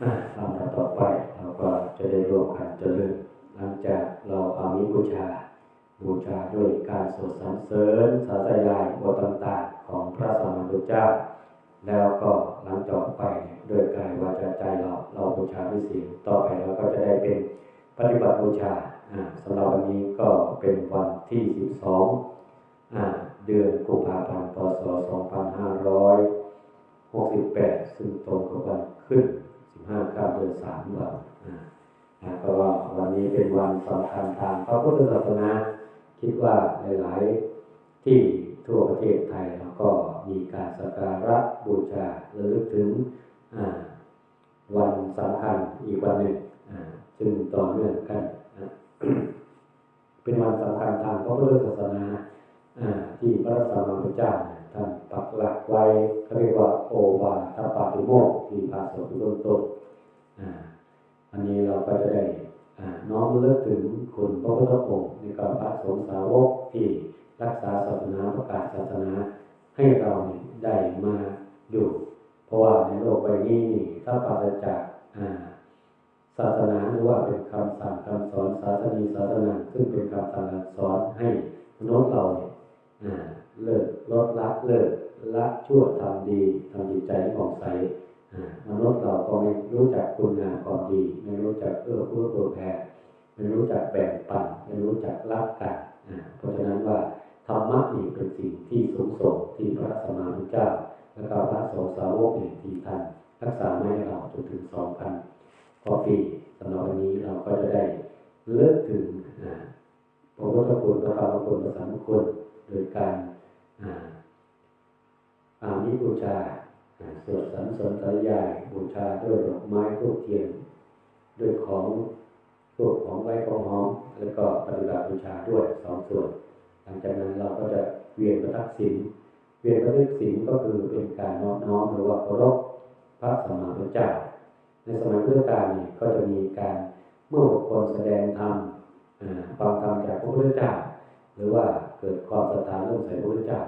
ลำดับต่อไปเราก็จะได้ร่วมกันเจริญหลังจากเราอามิบูชา บูชาด้วยการสวดสรรเสริญสาธยายบทต่างๆ ของพระสัมมาสัมพุทธเจ้า แล้วก็หลังจบไปด้วยกายวาจาใจเราเราบูชาด้วยศีลต่อไปเราก็จะได้เป็นปฏิบัติบูชาอ่าสำหรับวันนี้ก็เป็นวันที่ 12อ่าเดือนกุมภาพันธ์พศ2568 ซึ่งตรงกับวันขึ้น 15ค่ำเดือน3วันอ่าก็ว่าวันนี้เป็นวันสำคัญทางพระพุทธศาสนาคิดว่าหลาย ๆ ที่ทั่วประเทศไทยแล้วก็มีการสักการะบูชาระลึกถึงวันสำคัญอีกวันหนึ่งอ่าซึ่งต่อเนื่องกันเป็นวันสำคัญทางพระพุทธศาสนาที่พระสัมมาสัมพุทธเจ้าเนี่ยท่า ปักหลักไว้เรียกว่าโอวาทปาติโมกข์ที่ภาษาพุทธตนอันนี้เราก็จะได้น้อมระลึกถึงคุณพระพุทธองค์ในกับพระสงฆ์สาวกที่รักษาศาสนาประกาศศาสนาให้เราได้มาอยู่ เพราะว่าในโลกใบนี้นี่ถ้าปราศจากศาสนาหรือว่าเป็นคำสั่งคำสอนศาสนีศาสนาซึ่งเป็นคำสั่งคำสอนให้มนุษย์เราเนี่ยอ่าเลิกลดละเลิก ละชั่วทำดีทำจิตใจให้ผ่องใสมนุษย์เราก็ไม่รู้จักคุณงามความดี ไม่รู้จักเอื้อเฟื้อเผื่อแผ่ไม่รู้จักแบ่งปันไม่รู้จักรักกันเพราะฉะนั้นว่าธรรมะนี่เป็นสิ่งที่สูงส่งที่พระสมาสัมพุทธเจ้า และก็พระสงฆ์สาวกเนี่ยที่ท่านรักษาไว้ให้เราจนถึงสองพันพอปีสำหรับวันนี้เราก็จะได้เลิกถึงพระพุทธคุณพระธรรมคุณพระสังฆคุณโดยการ อ่าอามิบูชาสวดสรรเสริญสายายบูชาด้วยดอกไม้ทูบเทียนด้วยของพวกของไว้ของหอม แล้วก็ปฏิบัติบูชาด้วยสองส่วน หลังจากนั้นเราก็จะเวียนประทักษิณเวียนประทักษิณก็คือเป็นการน้อมน้อมหรือว่าเคารพพระสัมมาพุทธเจ้าในสมัยพุทธกาลนี่ก็จะมีการเมื่อบุคคลแสดงธรรมอ่าฟังธรรมจากพระพุทธเจ้าหรือว่าเกิดความศรัทธาเรื่องใส่พระพุทธเจ้า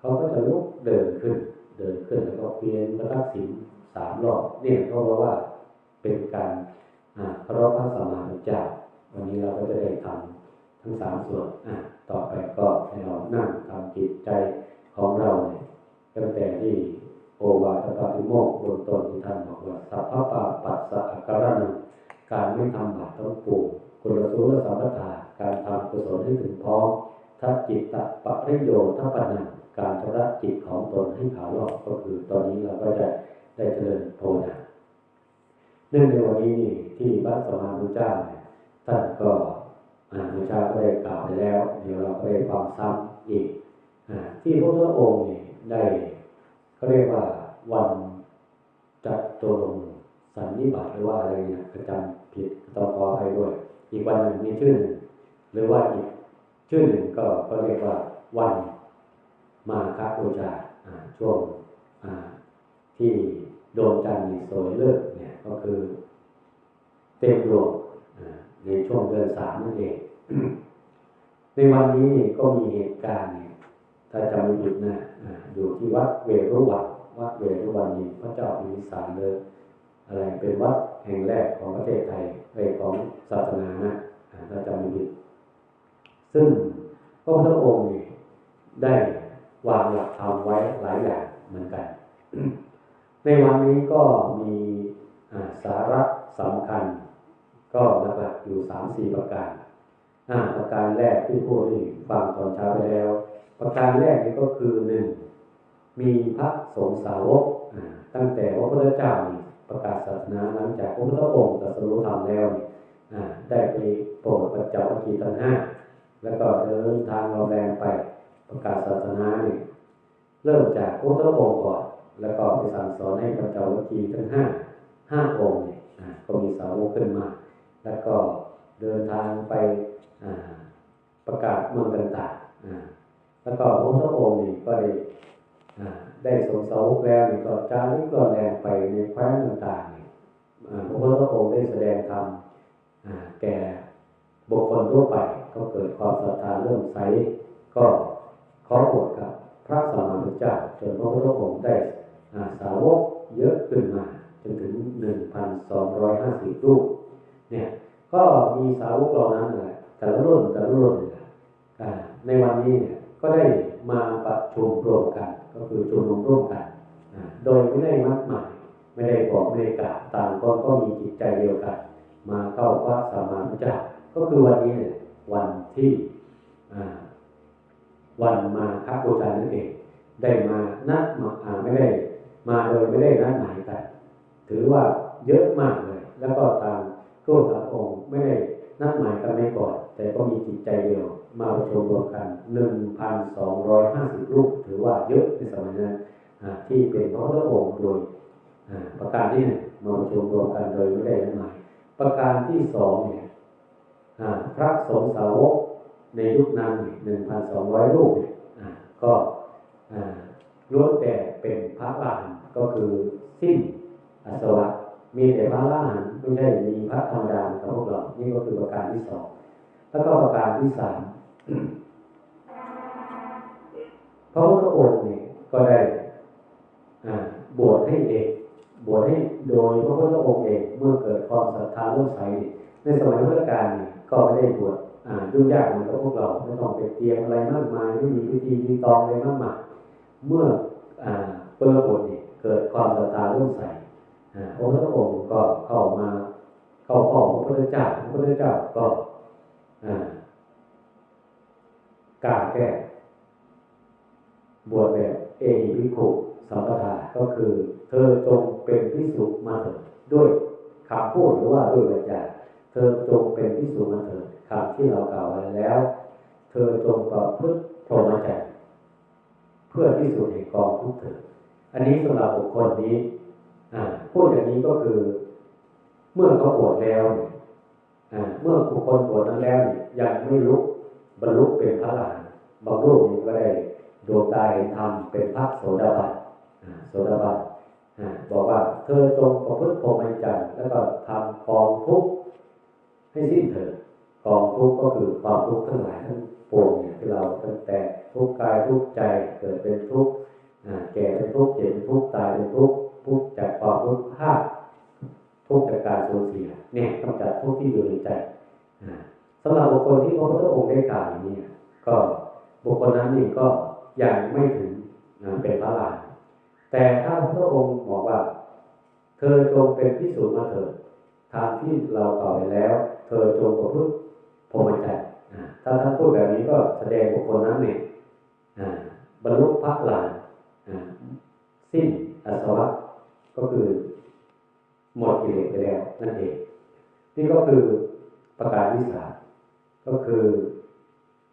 เขาก็จะลุกเดินขึ้น เดินขึ้นแล้วก็เพียนประทักษิณสามรอบเนี่ยก็เพราะว่าเป็นการอ่าเคารพพระสัมมาสัมพุทธเจ้าวันนี้เราก็จะได้ทำทั้งสามส่วนอ่าต่อไปก็ให้เรานั่งทำจิตใจของเราเนี่ยตั้งแต่ที่โอวาทปาติโมกบื้องต้นที่ท่านบอกว่าสัพพะปาปัสสะอาการนังการไม่ทำบาปต้องปลูกกุลสุรสัมปทาการทำกุศลให้ถึงพร้อม ทัศจิตตะปะริโยทัปนังการชำระจิตของตนให้ขาวรอบก็คือตอนนี้เราก็จะได้เจริญภาวนาเนื่องในวันนี้นี่ที่พระสมมาพุเจ้าเนี่ยท่านก็อาพุทธเจ้าก็ได้กล่าวไปแล้ว เดี๋ยวเราก็ได้ฟังซ้ำอีกอที่พระพุทธองค์นี่ได้เขาเรียกว่าวันจัดตรงสันนิบาตหรือว่าอะไรเนี่ยก็จำผิดต้องขออภัยด้วย อีกวันหนึ่งมีชื่อหนึ่งหรือว่าอีก ชื่อหนึ่งก็ก็เรียกว่าวันมาคบูชาอ่าช่วงที่ดวงจันทร์นี่สยเลิศเนี่ยก็คือเต็มดวงในช่วงเดือนสามนั่นเอง ในวันนี้นี่ก็มีเหตุการณ์เนี่ยถ้าจำไม่ผิดนะอ่าอยู่ที่วัดเวรุวันวัดเวรุวันนี้พระเจ้าพิมพิสารเลยอะไรเป็นวัดแห่งแรกของประเทศไทยในของศาสนานะถ้าจำไม่ผิด ซึ่งพระพุทธองค์นี่ได้วางหลักธรรมไว้หลายอย่างเหมือนกัน ในวันนี้ก็มีสาระสำคัญ ก็หลักๆอยู่สามสี่ประการประการแรกที่พูดที่ฟังตอนเช้าไปแล้ว ประการแรกนี่ก็คือหนึ่งมีพระสงฆ์สาวกตั้งแต่พระพุทธเจ้าประกาศศาสนาหลังจากพระพุทธองค์ตรัสรู้ธรรมแล้วได้ไปโปรดปัจเจ้าอัคคีทั้งห้า แล้วก็เดินทางเราแรงไปประกาศศาสนานี่เริ่มจากพระพุทธองค์ก่อน แล้วก็ไปสั่งสอนให้ปัจเจ้าอัคคีทั้งห้าห้าองค์เนี่ยอ่าก็มีสาวกขึ้นมา แล้วก็เดินทางไปประกาศเมืองต่างๆแล้วก็พระพุทธองค์นี่ก็ได้ได้สงสาวกแล้วนี่ก็จาริกก็แรงไปในแคว้นต่างๆนี่อ่าพระพุทธองค์ได้แสดงธรรมแก่บุคคลทั่วไป ก็เกิดความศรัทธาเริ่มใสก็ขอบวชกับพระสัมมาสัมพุทธเจ้าจนพระพุทธองค์ได้าสาวกเยอะขึ้นมา จนถึงสิบรูปเนี่ยก็มีสาวกเหล่านั้นแหละแต่ละรุ่นแต่ละรุ่นเนี่ยอ่าในวันนี้เนี่ยก็ได้มาประชุมรวมกัน ก็คือชุมนุมร่วมกัน โดยไม่ได้มัดหมายไม่ได้บอกไม่ได้กล่าวต่างคนก็มีจิตใจเดียวกัน มาเข้าพระสมานุจักก็คือวันนี้เนี่ย วันที่วันมาคบูชานั่นเอง ได้มานัดมาไม่ได้ มาโดยไม่ได้นัดหมายกันถือว่าเยอะมากเลย แล้วก็ตามก็ตามองค์ไม่ได้นัดหมายกันไม่ก่อน แต่ก็มีจิตใจเดียว มาประชุมรวมกัน1,250รูป ถือว่าเยอะในสมัยนั้นที่เป็นพระพุทธองค์โดยประการที่หนึ่งมาประชุมรวมกันโดยไม่ได้นัดหมาย ประการที่สองเนี่ย พระสงฆ์สาวกในยุคนั้นเนี่ย1,200รูปเนี่ยก็ล้วนแต่เป็นพระอรหันต์ก็คือสิ้นอาสวะมีแต่พระอรหันต์ไม่ใช่มีพระธรรมดากับพวกเรานี่ก็คือประการที่สองแล้วก็ประการที่สามพระพุทธองค์เนี่ยก็ได้บวชให้เองบวชให้โดยพระพุทธองค์เองเมื่อเกิดความศรัทธาเลื่อมใสในสมัยพุทธกาลเนี่ย ก็ไม่ได้บวชอ่ายุ่งยากเหมือนกับพวกเราไม่ต้องไปเตรียมอะไรมากมายไม่มีพิธีรีตองอะไรมากมายเมื่ออ่าเปิดบทเนี่ยเกิดความศรัทธาลื่มใสอ่าพระพุทธองค์ก็เข้ามาเข้าข้อพระพุทธเจ้าพระพุทธเจ้าก็อ่ากล่าแก้บวชแบบเอหิภิกขุสัมปทาก็คือ เธอจงเป็นพิสุมาเถิดด้วยคำพูดหรือว่าด้วยวาจา เธอจงเป็นพิสุมาเถิดคำที่เรากล่าวไว้แล้ว เธอจงประพฤติพรหมจรรย์เพื่อที่สุดแห่งกองทุกเถิดอันนี้สำหรับบุคคลนี้อ่าพูดอย่างนี้ก็คือ เมื่อเขาบวชแล้วเนี่ยอ่าเมื่อบุคคลบวชนั้นแล้วยังไม่รู้บรรลุเป็นพระอรหันต์บางรูปนี่ก็ได้ดวงตาเห็นธรรมเป็นพระโสดาบันโสดาบันบอกว่าเธอจงประพฤติพรหมจรรย์แล้วก็ทำกองทุกข์ ให้สิ้นเถิดกองทุกข์ก็คือความทุกข์ทั้งหลายทั้งปวงเนี่ยที่เราตั้งแต่ทุกข์กายทุกข์ใจเกิดเป็นทุกข์แก่เป็นทุกข์เจ็บเป็นทุกข์ตายเป็นทุกข์ทุกข์จากความทุกข์ภาพทุกข์จากการสูญเสียเนี่ยกำจัดทุกข์ที่อยู่ในใจอ่าสำหรับบุคคลที่พระพุทธองค์ได้กล่าวอย่างนี้ก็บุคคลนั้นนี่ก็ยังไม่ถึงเป็นพระอรหันแต่ถ้าพระองค์บอกว่า เธอจงเป็นพิสูจน์มาเถิดทางที่เรากล่าวไปแล้ว เธอจงประพฤติพรหมจรรย์ถ้าท่านพูดแบบนี้ก็แสดงบุคคลนั้นเนี่ยบรรลุพระอรหันสิ้นอสวะก็คือหมดกิเลสไปแล้วนั่นเองนี่ก็คือประการที่สามก็คือ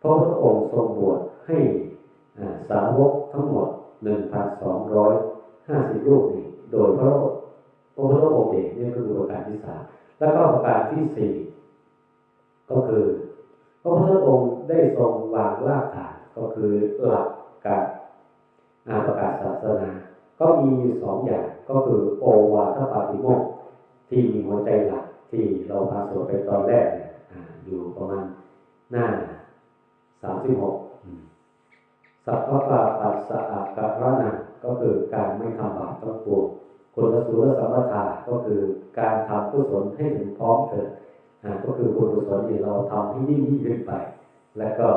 พระพุทธองค์ทรงบวชให้สาวกทั้งหมด1,250รูปนี้โดยพระพระพุทธองค์เองนี่คือประการที่สามแล้วก็ประการที่สี่ ก็คือพระพุทธองค์ได้ทรงวางรากฐานก็คือหลักการอาประกาศศาสนา ก็มีสองอย่างก็คือโอวาทปาติโมกข์ที่มีหัวใจหลักที่เราพาสวดไปตอนแรกอยู่ประมาณหน้าสามสิบหกสัพพะปาปัสสะอาการะนังก็คือการไม่ทำบาปทั้งปวงคุณสุรสัมปทาก็คือการทำกุศลให้ถึงพร้อมเถิด ก็คือคุณกุศลที่เราทำให้ยิ่งยิ่งขึ้นไป และก็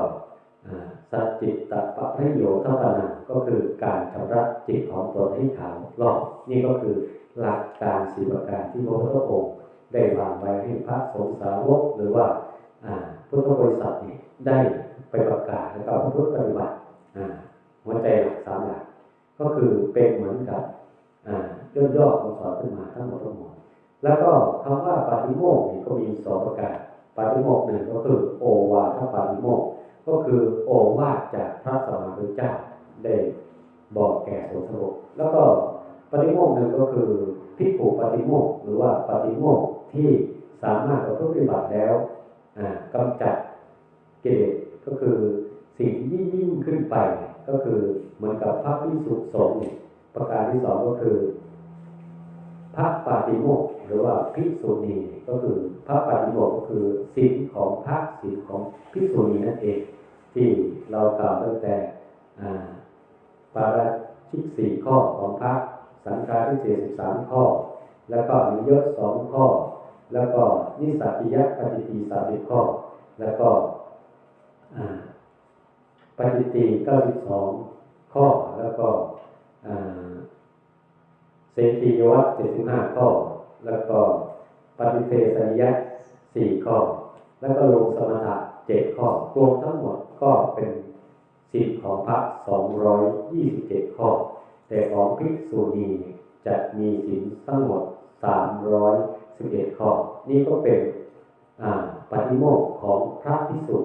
สัจจิตตปะให้โยทัปนังก็คือการชำระจิตของตนให้ขาวรอบนี่ก็คือหลักการสีประการที่พระพุทธองค์ได้วางไว้ให้พระสงฆ์สาวกหรือว่าพุทธบริษัทนี่ได้ไปประกาศและก็พุทธปฏิบัติหัวใจหลักสามหลักก็คือเป็นเหมือนกับอ่าย่อๆของสอนขึ้นมาทั้งหมดทั้งมวล แล้วก็คำว่าปาฏิโมกข์นี่ก็มีสองประการปาฏิโมกข์หนึ่งก็คือโอวาทปาฏิโมกข์ก็คือโอวาทจากพระสัมมาสัมพุทธเจ้าได้บอกแก่สงฆ์สาวกแล้วก็ปฏิโมกข์หนึ่งก็คือพิผูปฏิโมกข์หรือว่าปฏิโมกข์ที่สามารถประพฤติปฏิบัติแล้วอ่ากำจัดกิเลสก็คือสิ่งที่ยิ่งยิ่งขึ้นไป ก็คือเหมือนกับพระพิสุสงฆ์ประการที่สองก็คือพระปาติโมกข์ หรือว่าภิกษุณีก็คือพระปาติโมกข์ก็คือศีลของพระศีลของภิกษุณีนั่นเอง ที่เรากล่าวตั้งแต่อ่าปาราชิกสี่ข้อของพระสังฆาทิเศษสิบสามข้อ แล้วก็มียศสองข้อ แล้วก็นิสัติยะปฏิตีสามสิบข้อ แล้วก็ปฏิตีเก้าสิบสองข้อแล้วก็เศรษฐียวัตเจ็ดสิบห้าข้อ แล้วก็ปฏิเทสนิยะสี่ข้อ แล้วก็ลงสมถะเจ็ดข้อรวมทั้งหมดก็เป็นสิบของพระสองร้อยยี่สิบเจ็ดข้อ แต่ของภิกษุณีจะมีสินทั้งหมดสามร้อยสิบเอ็ดข้อ นี่ก็เป็นปฏิโมกข์ของพระภิกษุ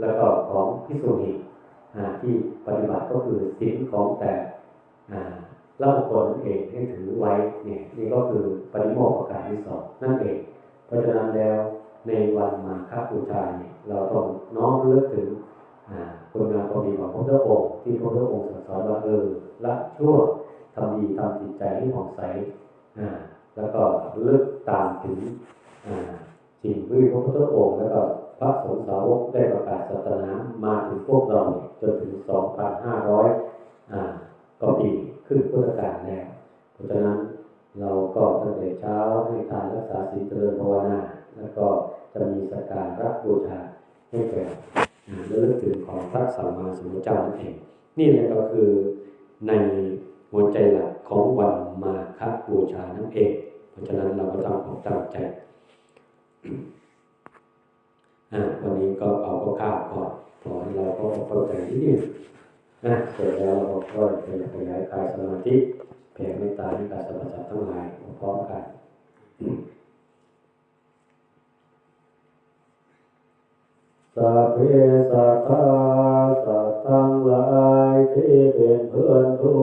แล้วก็ของภิกษุณีที่ปฏิบัติก็คือสินของแต่ เล่าคนเองให้ถือไว้เนี่ยนี่ก็คือปฏิโมกข์การที่สองนั่นเอง เพราะฉะนั้นแล้วในวันมาฆบูชาเนี่ยเราต้องน้อมเลือกถึงอ่าคุณงามความดีของพระพุทธองค์ที่พระพุทธองค์สอนว่าเออละชั่วทำดีทำจิตใจให้ผ่องใสอ่าแล้วก็เลือกตามถึงอ่าสิ่งที่พระพุทธองค์แล้วก็พระสงฆ์สาวกได้ประกาศศาสนามาถึงพวกเรานี่จนถึง 2,500อ่า กว่าปีขึ้นพุทธกาลแล้วเพราะฉะนั้นเราก็ตั้งแต่เช้าให้ทานรักษาศีลเจริญภาวนา แล้วก็จะมีสกการรับบูชาให้แก่อ่าระลึกถึงของพระสัมมาสัมพุทธเจ้านั่นเอง นี่แหละก็คือในหัวใจหลักของวันมาฆบูชานั่นเอง เพราะฉะนั้นเราก็ต้องออกตั้งใจอ่าวันนี้ก็เอาข้าวก่อนพอเราก็เข้าใจนิดนึง นะเสร็จแล้วเราก็ขยับขยายกายสมาธิแผ่เมตตาให้กับสรรพสัตว์ทั้งหลายพร้อมกันสัพเพสัตตาสัตว์ทั้งหลายที่เป็นเพื่อนทุ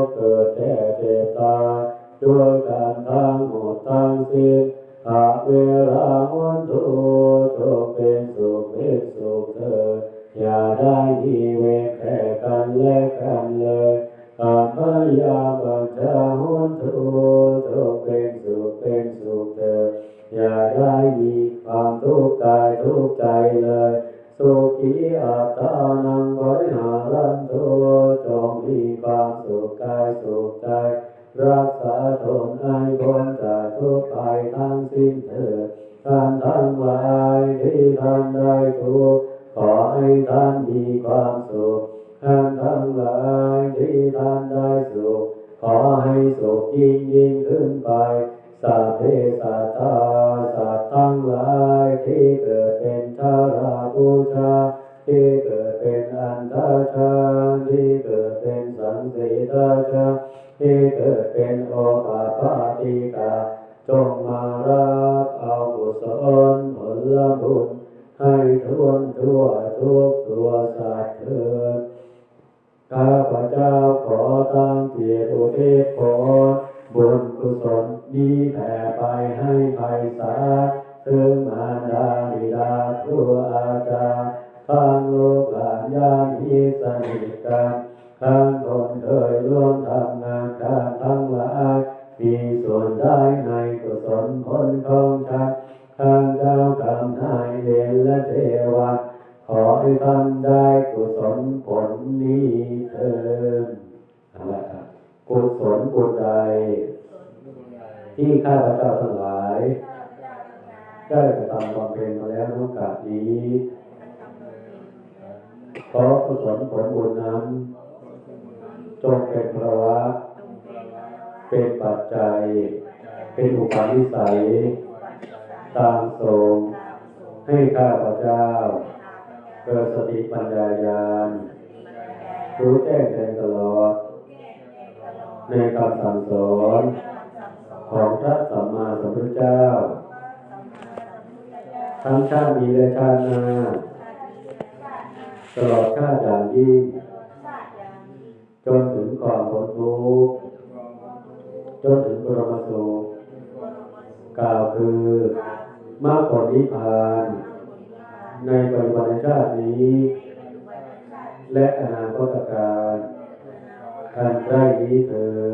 กเกิดแก่เจ็บตายด้วยกันทั้งหมดทั้งสิ้น กันและกันเลยอาพยาบัจจาวุตุ ให้สุขยิ่งยิ่งขึ้นไปสัพเพสัตตาสัตว์ทั้งหลายที่เกิดเป็นชาราบูชาที่เกิดเป็นอันตาชาที่เกิดเป็นสังสีตาชาที่เกิดเป็นโอปาปาติกาจงมารับเอากุศลผลบุญให้ทวนทั่วทุกตัว ตั้งจิตอุทิศผลบุญกุศลนี้แผ่ไปให้ไพศาลถึงมารดาบิดาครูอาจารย์ทั้งลูกหลานญาติสนิทกันทั้งคนเคยร่วมทำงานการทั้งหลายมีส่วนได้ในกุศลผลของฉันข้างเจ้ากรรมนายเวรและเทวาขอให้ท่านได้กุศลผลนี้เถิด ที่ข้าพเจ้าทั้งหลายได้กระทำบำเพ็ญมาแล้วนุกาสนี้ขอกุศลผลบุญนั้นจงเป็นภาวะเป็นปัจจัย เป็นอุปนิสัย ตามทรงให้ข้าพเจ้าเกิดสติปัญญาญาณรู้แจ้งแทงตลอด ในคำสั่งสอน ของพระสัมมาสัมพุทธเจ้า ทั้งชาตินี้และชาติหน้าตลอดชาติอย่างยิ่งจนถึงความพ้นทุกข์จนถึงปรมสุขกล่าวคือมรรคผลนิพพาน ในปัจจุบันชาตินี้ และอนาคตการการใกล้นี้เธอ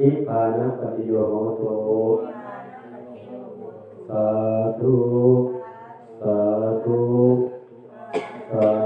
นิพพานังปฏิโยโหตุสาธุ สาธุ สาธุ